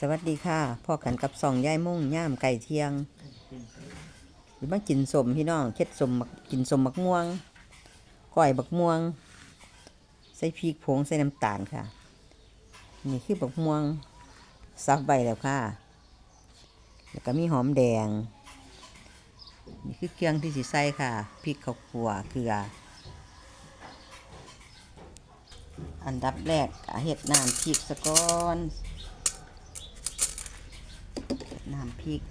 สวัสดีค่ะพ่อกันกับสองย่ายมุ่งย่ามไก่เทียงหรือมากินสมพี่น้องเค็ดสมกินสมบักม่วงก้อยบักม่วง ใส่พริกผงใส่น้ำตาลค่ะ นี่คือบักม่วงซับใบแล้วค่ะ แล้วก็มีหอมแดง นี่คือเครื่องที่สิใส่ค่ะพริกข้าวคั่วเกลือ อันดับแรกเฮ็ดน้ำพริกสะก้อน น้ำพริก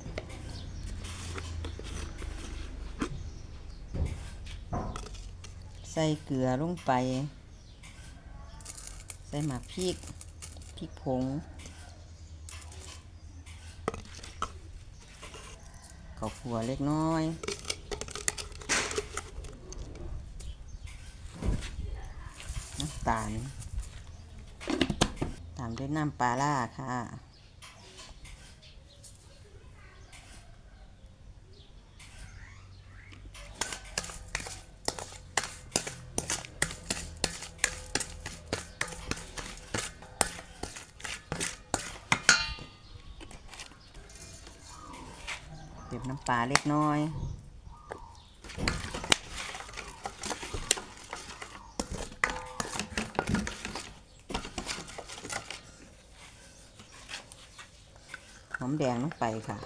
ใส่เกลือลงไป ใส่หมักพริก พริกผง ข้าวคั่วเล็กน้อย น้ำตาล ตามด้วยน้ำปลาล่าค่ะ ก็บน้ำปลาเล็กน้อย หอมแดงลงไปค่ะ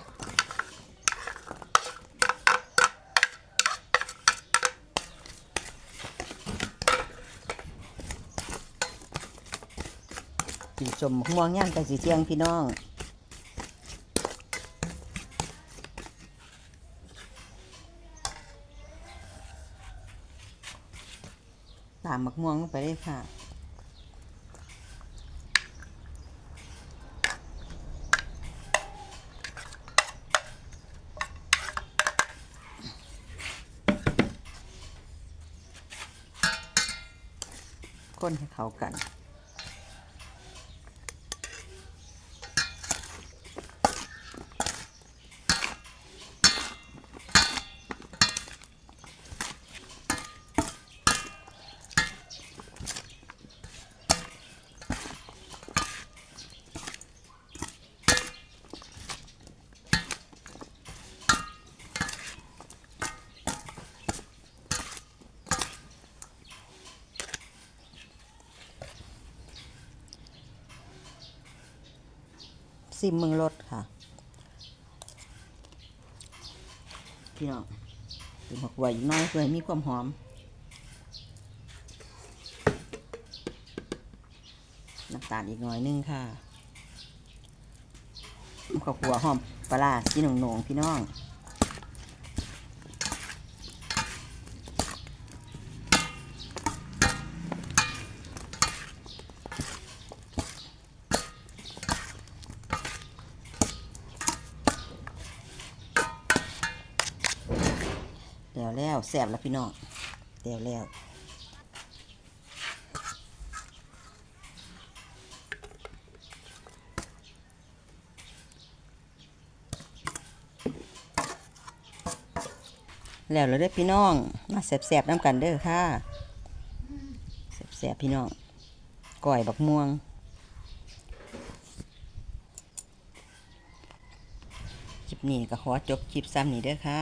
กินสมม่วงย่างไก่สีเจียงพี่น้องามหมักม่วงลงไปเลยค่ะคนให้เขากัน ซิมเมืองรสค่ะพี่น้องเป็นหักไว้อีกหน้อยเพื่อให้มีความหอมน้ำตาลอีกหน่อยนึงค่ะข้าวคั่วหอมปลาร้าสีหนงๆพี่น้อง แล้วแล้วแซ่บแล้วพี่น้องแล้วแล้วแล้วแล้วเด้พี่น้อง มาแซ่บๆน้ำกันเด้อค่ะแซ่บๆพี่น้องก้อยบักม่วง คลิปนี้ก็ขอจบคลิปซ้ำนี้เด้อค่ะ